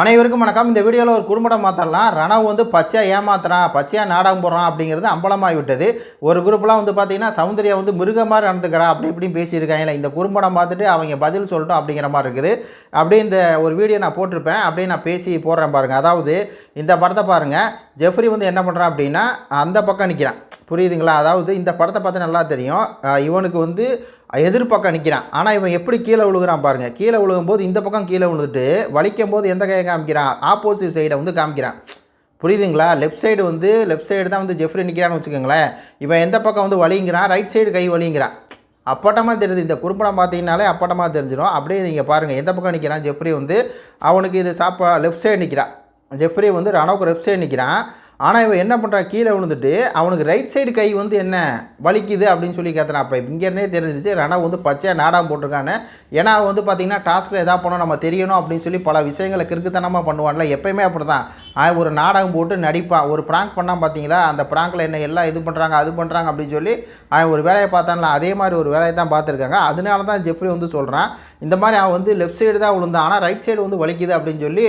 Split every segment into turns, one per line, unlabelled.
அனைவருக்கும் வணக்கம். இந்த வீடியோவில் ஒரு குறும்படம் மாற்றலாம் ரணவ் வந்து பச்சையாக ஏமாத்துறான் பச்சையாக நாடகம் போடுறான் அப்படிங்கிறது அம்பலமாகி விட்டது. ஒரு குரூப்லாம் வந்து பார்த்தீங்கன்னா சௌந்தர்யா வந்து மிருகம் மாதிரி நடந்துக்கிறா அப்படி இப்படின்னு பேசியிருக்காங்க. இந்த குறும்படம் பார்த்துட்டு அவங்க பதில் சொல்லட்டும் அப்படிங்கிற மாதிரி இருக்குது. அப்படியே இந்த ஒரு வீடியோ நான் போட்டிருப்பேன். அப்படியே நான் பேசி போடுறேன் பாருங்கள் அதாவது இந்த படத்தை பாருங்கள் ஜெஃப்ரி வந்து என்ன பண்ணுறான் அப்படின்னா அந்த பக்கம் நிற்கிறான் புரியுதுங்களா? அதாவது இந்த படத்தை பார்த்து நல்லா தெரியும். இவனுக்கு வந்து எதிர்பக்கம் நிற்கிறான் ஆனால் இவன் எப்படி கீழே விழுகிறான் பாருங்கள் கீழே விழுகும்போது இந்த பக்கம் கீழே விழுந்துட்டு வலிக்கும் போது எந்த கையை காமிக்கிறான்? ஆப்போசிட் சைடை வந்து காமிக்கிறான். புரியுதுங்களா? லெஃப்ட் சைடு வந்து லெஃப்ட் சைடு தான் வந்து ஜெஃப்ரி நிற்கிறான்னு வச்சுக்கோங்களேன். இவன் எந்த பக்கம் வந்து வலிங்கிறான்? ரைட் சைடு கை வலிங்கிறான். அப்பட்டமாக தெரியுது. இந்த குறும்படம் பார்த்தீங்கனாலே அப்பட்டமாக தெரிஞ்சிடும் அப்படியே நீங்கள் பாருங்கள் எந்த பக்கம் நிற்கிறான் ஜெஃப்ரி வந்து அவனுக்கு இது சாப்பா லெஃப்ட் சைடு நிற்கிறான் ஜெஃப்ரி வந்து ரணவுக்கு லெஃப்ட் சைடு நிற்கிறான் ஆனால் இவன் என்ன பண்ணுறான் கீழே விழுந்துட்டு அவனுக்கு ரைட் சைடு கை வந்து என்ன வலிக்குது அப்படின்னு சொல்லி கேட்குறான் அப்போ இங்கேருந்தே தெரிஞ்சிச்சு ரணா வந்து பச்சையாக நாடாக போட்டிருக்கான்னு. ஏன்னா அவன் வந்து பார்த்திங்கன்னா டாஸ்க்கில் எதாவது பண்ணணும் நம்ம தெரியணும் அப்படின்னு சொல்லி பல விஷயங்களை கிறுக்குத்தனமாக பண்ணுவான்ல எப்பயுமே அப்படி தான் ஒரு நாடகம் போட்டு நடிப்பான் ஒரு ப்ராங்க் பண்ணால் பார்த்தீங்களா அந்த ப்ராங்கில் என்ன எல்லாம் இது பண்ணுறாங்க அது பண்ணுறாங்க அப்படின்னு சொல்லி அவன் ஒரு வேலையை பார்த்தான்ல அதே மாதிரி ஒரு வேலையை தான் பார்த்துருக்காங்க. அதனால தான் ஜெஃப்ரி வந்து சொல்கிறான் இந்த மாதிரி அவன் வந்து லெஃப்ட் சைடு தான் விழுந்தான் ஆனால் ரைட் சைடு வந்து வலிக்குது அப்படின்னு சொல்லி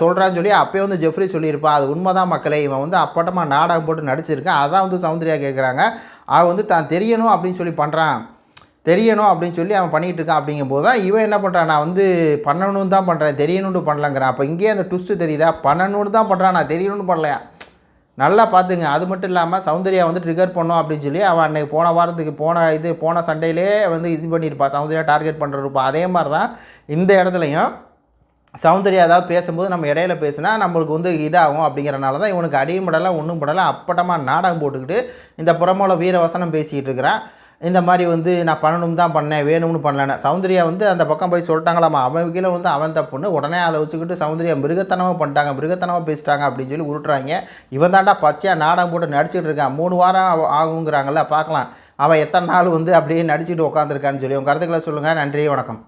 சொல்கிறான்னு சொல்லி அப்போயே வந்து ஜெஃப்ரி சொல்லியிருப்பான் அது உண்மைதான் மக்களே இவன் வந்து அப்பட்டமாக நாடகம் போட்டு நடிச்சிருக்கான். அதான் வந்து சௌந்தர்யா கேட்குறாங்க அவன் வந்து தான் தெரியணும் அப்படின்னு சொல்லி பண்ணுறான் தெரியணும் அப்படின்னு சொல்லி அவன் பண்ணிகிட்டு இருக்கான் அப்படிங்கும்போது தான் இவன் என்ன பண்ணுறான் நான் வந்து பண்ணணும்னு தான் பண்ணுறேன் தெரியணும்னு பண்ணலங்கிறான். அப்போ இங்கேயே அந்த ட்விஸ்ட்டு தெரியுதா? பண்ணணும்னு தான் பண்ணுறான் நான் தெரியணும்னு பண்ணலையா? நல்லா பார்த்துங்க. அது மட்டும் இல்லாமல் சௌந்தர்யா வந்து ட்ரிகர் பண்ணோம் அப்படின்னு சொல்லி அவன் அன்றைக்கி போன வாரத்துக்கு போன இது போன சண்டையிலே வந்து இது பண்ணியிருப்பான் சௌந்தர்யா டார்கெட் பண்ணுறப்பா அதே மாதிரி தான் இந்த இடத்துலையும் சௌந்தர்யா ஏதாவது பேசும்போது நம்ம இடையில பேசினா நம்மளுக்கு வந்து இதாகும் அப்படிங்கிறனால தான் இவனுக்கு அடியும் படலாம் ஒன்றும் படலாம் அப்பட்டமாக நாடகம் போட்டுக்கிட்டு இந்த புறமோல வீரவசனம் பேசிக்கிட்டு இருக்கிறான். இந்த மாதிரி வந்து நான் பண்ணணும் தான் பண்ணேன் வேணும்னு பண்ணலன்னு. சௌந்தர்யா வந்து அந்த பக்கம் போய் சொல்லிட்டாங்களாமா? அவன் கீழே வந்து அவன் தப்புன்னு உடனே அதை வச்சுக்கிட்டு சௌந்தர்யா மிருகத்தனமாக பண்ணிட்டாங்க மிருகத்தனமாக பேசிட்டாங்க அப்படின்னு சொல்லி உருட்டுறாங்க. இவன் தாண்டா பச்சையாக நாடகம் போட்டு நடிச்சிட்டு இருக்கான். மூணு வாரம் ஆகு- ஆகுங்கிறாங்கல்ல பார்க்கலாம். அவன் எத்தனை நாள் வந்து அப்படியே நடிச்சுட்டு உட்காந்துருக்கான்னு சொல்லி உங்கள் கருத்துக்களை சொல்லுங்கள் நன்றி வணக்கம்.